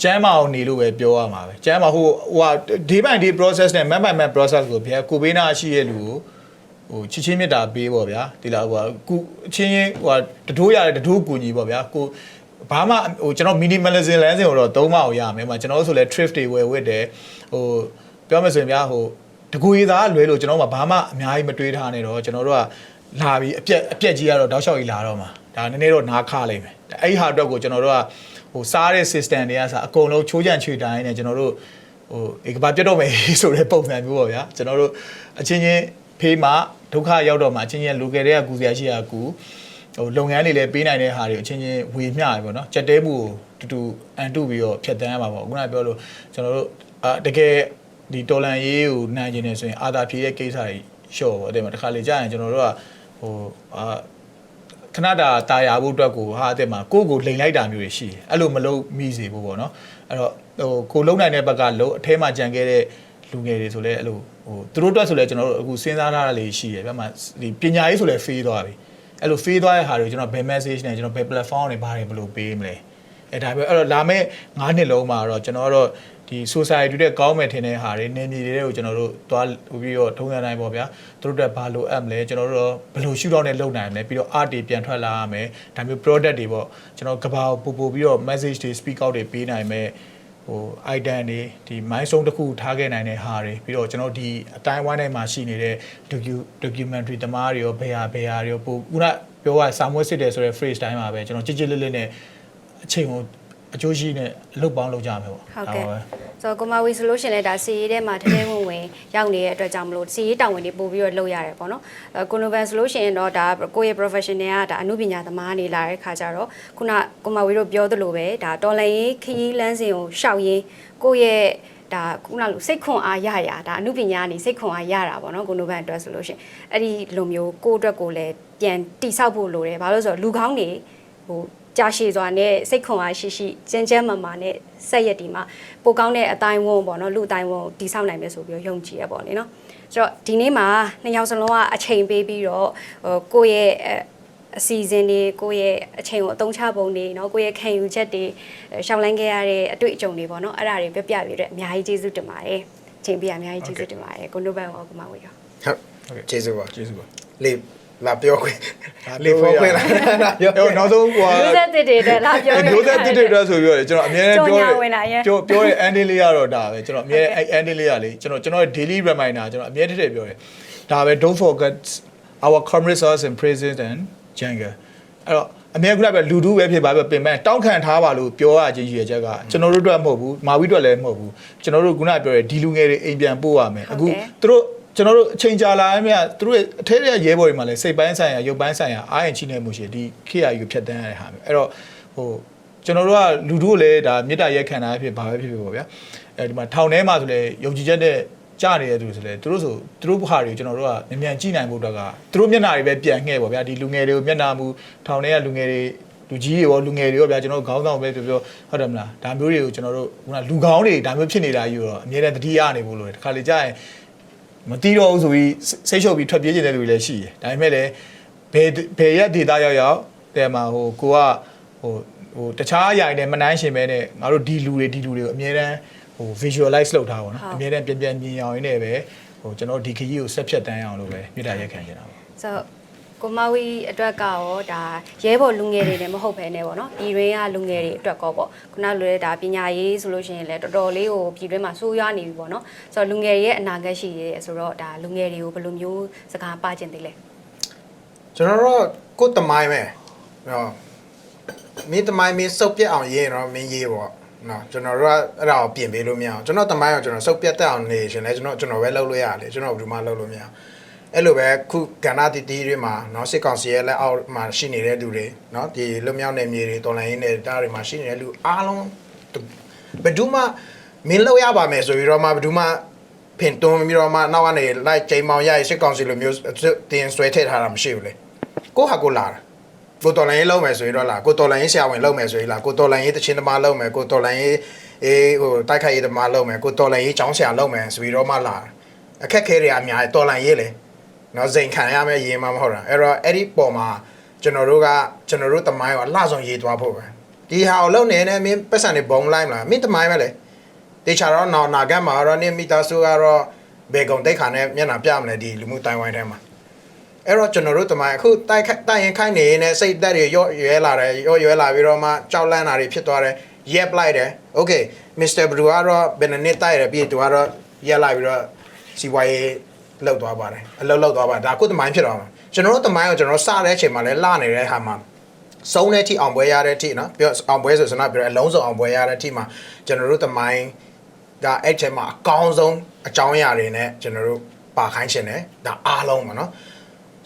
A: ကျမ်းမအောင်နေလို့ပဲပြောရမှာပဲကျမ်းမဟိုဟိုဟာ day by day process နဲ့ man by man process ကိုဗျာကိုဘေးနာရှိရဲ့လူကိုဟိုချစ်ချင်းမြတ်တာပေးပေါ့ဗျာဒီလားဟိုဟာကုအချင်းချင်းဟိုဟာတတိုးရတယ်တတိုးကူညီပေါ့ဗျာကိုဘာမှဟိုကျွန်တော် minimalism လမ်းစဉ်ကိုတော့သုံးမအောင်ရမယ်မှာကျွန်တော်တို့ဆိုလဲ thrift တွေဝယ်ဝတ်တယ်ဟိုပြောမယ်ဆိုရင်ဗျာဟိုတကူရသားလွဲလို့ကျွန်တော်ကဘာမှအများကြီးမတွေးထားနဲ့တော့ကျွန်တော်တို့ကလာပြီးအပြက်အပြက်ကြီးကတော့တောက်လျှောက်ကြီးလာတော့မှာ ဒါနည်းနည်းတော့နားခလိုက်မယ်အဲ့ဒီဟာအတွက်ကိုကျွန်တော်တို့ကဟိုစားတဲ့ system တွေကစအကုန်လုံးချိုးချံချွေတိုင်းနဲ့ကျွန်တော်တို့ဟိုဧကဘာပြတ်တော့မယ်ဆိုတဲ့ပုံစံမျိုးပေါ့ဗျာကျွန်တော်တို့အချင်းချင်းဖေးမှဒုက္ခရောက်တော့မှအချင်းချင်း local တွေကကူစရာရှိတာကူဟိုလုပ်ငန်းတွေလည်းပေးနိုင်တဲ့ဟာတွေအချင်းချင်းဝေမျှရပေါ့နော်ကြက်တဲမှုကိုတူတူအန်တုပြီးတော့ဖြတ်တန်းရမှာပေါ့ခုနကပြောလို့ကျွန်တော်တို့အာတကယ်ဒီတော်လန်ရေးကိုနိုင်ကျင်နေဆိုရင်အာသာဖြည့်ရဲ့ကိစ္စကြီးရှော့ပေါ့အဲ့မှာတခါလေကြာရင်ကျွန်တော်တို့ကဟိုအာ ခဏတာတာယာဖို့အတွက်ကိုဟာအဲ့မှာကိုယ့်ကိုလိန်လိုက်တာမျိုးတွေရှိတယ်အဲ့လိုမလုပ်မိစေဘူးပေါ့နော်အဲ့တော့ဟိုကိုလုံနိုင်တဲ့ဘက်ကလုံအထဲမှာကြံခဲ့တဲ့လူငယ်တွေဆိုလဲအဲ့လိုဟိုသူတို့အတွက်ဆိုလဲကျွန်တော်တို့အခုစဉ်းစားထားတာလေးရှိတယ်ဗျမှာဒီပညာရေးဆိုလဲ fail သွားပြီအဲ့လို fail သွားတဲ့ဟာတွေကိုကျွန်တော်ဘယ် message နဲ့ကျွန်တော်ဘယ် platform တွေဘာတွေဘယ်လိုပေးမလဲအဲ့ဒါပဲအဲ့တော့လာမယ့်9နှစ်လုံးမှာတော့ကျွန်တော်တို့ ဒီ society တွေကောင်းမယ်ထင်တဲ့ဟာတွေနေမြေတွေကိုကျွန်တော်တို့သွားပြီးတော့ထုံးစံတိုင်းပေါ့ဗျာသူတို့တက်ဘာလိုအပ်မလဲကျွန်တော်တို့ဘယ်လိုရှုထောင့်နဲ့လုပ်နိုင်မလဲပြီးတော့ art တွေပြန်ထွက်လာရမယ်ဒါမျိုး product တွေပေါ့ကျွန်တော်ကဘာပို့ပို့ပြီးတော့ message တွေ speak out တွေပေးနိုင်မယ်ဟို item တွေဒီ milestone တစ်ခုထားခဲ့နိုင်တဲ့ဟာတွေပြီးတော့ကျွန်တော်ဒီအတိုင်းဝိုင်းထဲမှာရှိနေတဲ့ docu- documentary တမားတွေရောဘယ်ဟာဘယ်ဟာတွေရောပို့ခုနပြောရစာမွေးစစ်တယ်ဆိုတဲ့ phrase တိုင်းမှာပဲကျွန်တော်ကြစ်ကြစ်လစ်လစ်နဲ့အချိန်ကို အကျိုးရှိနဲ့အလုပ်ပေါင်းလုပ်ကြမယ်ပေါ့
B: ဟုတ်ကဲ့
A: ဒါပါပဲ
B: ဆိုတော့ကိုမဝီဆိုလို့ရှရင်လဲဒါစီရေးထဲမှာတထဲဝင်ဝင်ရောက်နေတဲ့အတွက်ကြောင့်မလို့စီရေးတာဝန်တွေပို့ပြီးတော့လုပ်ရတယ်ပေါ့နော်အဲကိုနိုဗန်ဆိုလို့ရှရင်တော့ဒါကိုယ့်ရဲ့ professional ကဒါအမှုပညာသမားနေလာတဲ့ခါကျတော့ခုနကိုမဝီတို့ပြောသလိုပဲဒါတော်လိုင်းရေးခရီးလမ်းစဉ်ကိုရှောက်ရင်းကိုယ့်ရဲ့ဒါခုနလိုစိတ်ခွန်အားရရဒါအမှုပညာကနေစိတ်ခွန်အားရတာပေါ့နော်ကိုနိုဗန်အတွက်ဆိုလို့ရှရင်အဲ့ဒီလိုမျိုးကိုယ့်အတွက်ကိုလည်းပြန်တိဆောက်ဖို့လိုတယ်ဘာလို့လဲဆိုတော့လူကောင်းတွေဟို ကြာရှည်စွာနဲ့စိတ်ခွန်အားရှိရှိကျန်းကျန်းမာမာနဲ့ဆက်ရက်ဒီမှာပိုကောင်းတဲ့အတိုင်းဝန်းပေါ့နော်လူအတိုင်းဝန်းကိုတည်ဆောက်နိုင်မယ်ဆိုပြီးတော့ယုံကြည်ရပေါ့လေနော်ဆိုတော့ဒီနေ့မှာနှစ်ယောက်စလုံးကအချိန်ပေးပြီးတော့ဟိုကိုယ့်ရဲ့အဲအစီအစဉ်တွေကိုယ့်ရဲ့အချိန်ကိုအသုံးချပုံတွေเนาะကိုယ့်ရဲ့ခံယူချက်တွေအဲရှောင်းလန်းခဲ့ရတဲ့အတွေ့အကြုံတွေပေါ့နော်အဲ့ဒါတွေပြပြပြတဲ့အများကြီးကျေးဇူးတင်ပါတယ်အချိန်ပေးရအများကြီးကျေးဇူးတင်ပါတယ်ကိုနိုဘန်ရောကိုမဝေရော
C: ဟုတ်ကျေးဇူးပါ
A: ကျေးဇူးပါ
C: လေ လာပြောခွင့်
A: ဒါ
C: လေဖော်ခွင့်လာပြော
A: အဲ့တော့နောက်ဆုံးဟို
B: လူသက်တစ်တွေတဲ့လာပြော
A: အဲ့ဒိုးသက်တစ်တစ်တက်ဆိုပြီးတော့ကျွန်တော်အများနဲ့ပြော
B: ကြော်ညာဝင်လာရဲ့
A: ပြောပြောတဲ့ ending လေးကတော့ဒါပဲကျွန်တော်အများအဲ့ ending လေးကလေကျွန်တော်ကျွန်တော် daily reminder ကျွန်တော်အများတစ်တစ်ပြောတယ်ဒါပဲ don't forget our comrades and present and jungle အဲ့တော့အများကလည်းပဲလူတူပဲဖြစ်ပါပဲပင်ပန်းတောင်းခံထားပါလို့ပြောရခြင်းရှိရချက်ကကျွန်တော်တို့အတွက်မဟုတ်ဘူးမာဝီအတွက်လည်းမဟုတ်ဘူးကျွန်တော်တို့ခုနပြောတဲ့ဒီလူငယ်တွေအိမ်ပြန်ပို့ရမယ်အခုသူတို့ ကျွန်တော်တို့အချိန်ကြာလာရင်မြတ်သူတို့အထက်ရဲ့ရဲဘော်တွေမှာလည်းစိတ်ပိုင်းဆိုင်ရာရုပ်ပိုင်းဆိုင်ရာအားရင်ချိနေမှုရှိဒီခေတ်အယူဖြတ်တန်းရတဲ့ဟာမျိုးအဲ့တော့ဟိုကျွန်တော်တို့ကလူတို့လည်းဒါမေတ္တာရက်ခံတာဖြစ်ဘာပဲဖြစ်ဖြစ်ပေါ့ဗျာအဲဒီမှာထောင်ထဲမှာဆိုလေယုံကြည်ချက်နဲ့ကြနေတဲ့သူဆိုလေသူတို့ဆိုသူတို့ဘာတွေကျွန်တော်တို့ကမြန်မြန်ကြည့်နိုင်ဖို့အတွက်ကသူတို့မျက်နှာတွေပဲပြန်ငှဲ့ပေါ့ဗျာဒီလူငယ်တွေကိုမျက်နှာမူထောင်ထဲကလူငယ်တွေလူကြီးတွေရောလူငယ်တွေရောဗျာကျွန်တော်တို့ခေါင်းဆောင်ပဲပြောပြောဟုတ်တယ်မလားဒါမျိုးတွေကိုကျွန်တော်တို့ခုနလူကောင်းတွေဒါမျိုးဖြစ်နေတာကြီးတော့အများနဲ့တတိယနေဖို့လိုတယ်တခါလေကြာရင် မတီးတော့ဘူးဆိုပြီးစိတ်ရှုပ်ပြီးထွက်ပြေးနေတဲ့လူတွေလည်းရှိတယ်ဒါပေမဲ့လည်းဘယ်ဘယ်ရက်ဒေတာရောက်ရောက်တဲ့မှာဟိုကိုကဟိုဟိုတခြားအရာတွေနဲ့မနှိုင်းရှင်ပဲနဲ့ငါတို့ဒီလူတွေဒီလူတွေကိုအမြဲတမ်းဟို visualize လုပ်ထားပါတော့အမြဲတမ်းပြန်ပြန်မြင်အောင်ရင်းနဲ့ပဲဟိုကျွန်တော်ဒီခကြီးကိုဆက်ဖြတ်တန်းအောင်လို့ပဲမြေတားရက်ခံနေတာပါ
B: ဆိုတော့ ကိုမဝီအတွက်ကရောဒါရဲဘော်လူငယ်တွေလည်းမဟုတ်ဘဲနဲ့ပေါ့နော်ပြည်တွင်းကလူငယ်တွေအတွက်ကောပေါ့ခုနလိုတဲ့ဒါပညာရေးဆိုလို့ရှိရင်လည်းတော်တော်လေးကိုပြည်တွင်းမှာဆိုးရွားနေပြီပေါ့နော်ဆိုတော့လူငယ်တွေရဲ့အနာဂတ်ရှိရဲဆိုတော့ဒါလူငယ်တွေကိုဘယ်လိုမျိုးစကားပါကျင်သေးလဲ
C: ကျွန်တော်တို့ကိုယ်တမိုင်းပဲဟောမင်းတမိုင်းမင်းစုပ်ပြက်အောင်ရေးရင်တော့မင်းရေးပေါ့နော်ကျွန်တော်တို့ကအဲ့ဒါကိုပြင်ပေးလို့မရအောင်ကျွန်တော်တမိုင်းကကျွန်တော်စုပ်ပြက်တက်အောင်နေရှင်လဲကျွန်တော်ကျွန်တော်ပဲလုပ်လို့ရတယ်ကျွန်တော်ဘယ်သူမှလုပ်လို့မရအောင် အဲ့လိုပဲခုကဏ္ဍတီတီတွေမှာเนาะစစ်ကောင်စီရဲ့လက်အောက်မှာရှိနေတဲ့လူတွေเนาะဒီလွတ်မြောက်နေမြေတွေတော်လိုင်းရင်းနေတာတွေမှာရှိနေတဲ့လူအားလုံးဘယ်သူမှမင်းလောက်ရပါမယ်ဆိုပြီးတော့မှဘယ်သူမှဖင်တွန်းပြီးတော့မှနောက်ကနေလိုက်ချိန်မောင်ရရစစ်ကောင်စီလိုမျိုးတင်ဆွဲထည့်ထားတာမရှိဘူးလေကိုဟာကိုလာတာကိုတော်လိုင်းရေးလုံးမယ်ဆိုရင်တော့လာကိုတော်လိုင်းရေးဆရာဝန်လုံးမယ်ဆိုရင်လာကိုတော်လိုင်းရေးတချင်းသမားလုံးမယ်ကိုတော်လိုင်းရေးအေးဟိုတိုက်ခိုက်ရေးသမားလုံးမယ်ကိုတော်လိုင်းရေးចောင်းဆရာလုံးမယ်ဆိုပြီးတော့မှလာအခက်ခဲတွေအများကြီးတော်လိုင်းရေးလေ နော်စိန်ခံရမယ့်ရေးမှမဟုတ်တာအဲ့တော့အဲ့ဒီပုံမှာကျွန်တော်တို့ကကျွန်တော်တို့တမိုင်းကိုအလှဆုံးရေးသွားဖို့ပဲဒီဟာကိုလုံနေနေမင်းပတ်စံနေဘုံလိုက်မလားမင်းတမိုင်းပဲလေတေချာတော့နောက်နာဂတ်မှာတော့နေမိသားစုကတော့ဘေကုံတိတ်ခါနဲ့မျက်နှာပြမလဲဒီလူမှုတိုင်ဝိုင်းထဲမှာအဲ့တော့ကျွန်တော်တို့တမိုင်းအခုတိုက်ခိုက်တိုက်ရင်ခိုင်းနေနေစိတ်သက်တွေရော့ရွဲလာတယ်ရော့ရွဲလာပြီးတော့မှကြောက်လန့်တာတွေဖြစ်သွားတယ်ရက်လိုက်တယ်โอเคမစ္စတာဘရူကတော့ဘယ်နှစ်တိုက်ရပြီးသူကတော့ရက်လိုက်ပြီးတော့စီဝိုင်း လောက်သွားပါတယ်အလောက်လောက်သွားပါဒါခုတမိုင်းဖြစ်တော့မှာကျွန်တော်တို့တမိုင်းကိုကျွန်တော်စတဲ့အချိန်မှာလဲလာနေတဲ့ဟာမှာ စုံတဲ့အထိအောင်ပွဲရတဲ့အထိနော်ပြောအောင်ပွဲဆိုစနပြောအလုံးစုံအောင်ပွဲရတဲ့အထိမှာကျွန်တော်တို့တမိုင်းကအဲ့ချက်မှာအကောင်းဆုံးအကြောင်းအရာတွေနဲ့ကျွန်တော်တို့ပါခိုင်းရှင်တယ်ဒါအားလုံးပါနော်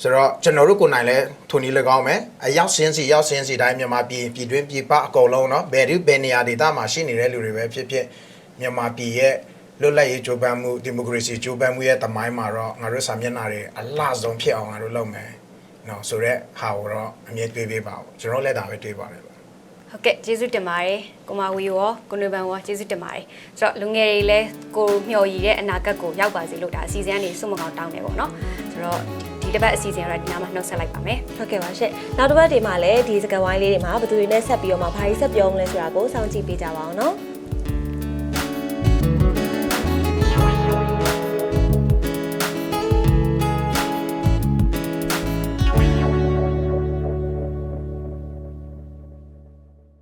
C: ဆိုတော့ကျွန်တော်တို့ကိုယ်နိုင်လဲထုံနီ၎င်းမယ်အရောက်စင်းစီရောက်စင်းစီတိုင်းမြန်မာပြည်ပြည်တွင်းပြည်ပအကုန်လုံးเนาะဘယ်ဒီဘယ်နေရာဒေသမှာရှိနေတဲ့လူတွေပဲဖြစ်ဖြစ်မြန်မာပြည်ရဲ့ လွတ်လပ်ရေးကြိုးပမ်းမှုဒီမိုကရေစီကြိုးပမ်းမှုရဲ့တမိုင်းမှာတော့ငါတို့စာမျက်နှာတွေအလှဆုံးဖြစ်အောင်ငါတို့လုပ်မယ်နော်ဆိုတော့ဟာကိုတော့အမြဲတွေးပေးပါဦးကျွန်တော်လည်းဒါပဲတွေးပါတယ်ဗျ
B: ဟုတ်ကဲ့ကျေးဇူးတင်ပါတယ်ကိုမဝီရောကိုနေပန်ရောကျေးဇူးတင်ပါတယ်ဆိုတော့လူငယ်တွေလည်းကိုမျှော်ရည်တဲ့အနာဂတ်ကိုရောက်ပါစေလို့ဒါအစီအစဉ်ကနေစွတ်မကောင်တောင်းနေပေါ့နော်ဆိုတော့ဒီတစ်ပတ်အစီအစဉ်ကတော့ဒီနားမှာနှုတ်ဆက်လိုက်ပါမယ်
D: ဟုတ်ကဲ့ပါရှင့်နောက်တစ်ပတ်ဒီမှာလည်းဒီစကဝိုင်းလေးတွေမှာဘယ်သူတွေနဲ့ဆက်ပြီးတော့မှဘာကြီးဆက်ပြောမလဲဆိုတာကိုစောင့်ကြည့်ပေးကြပါအောင်နော်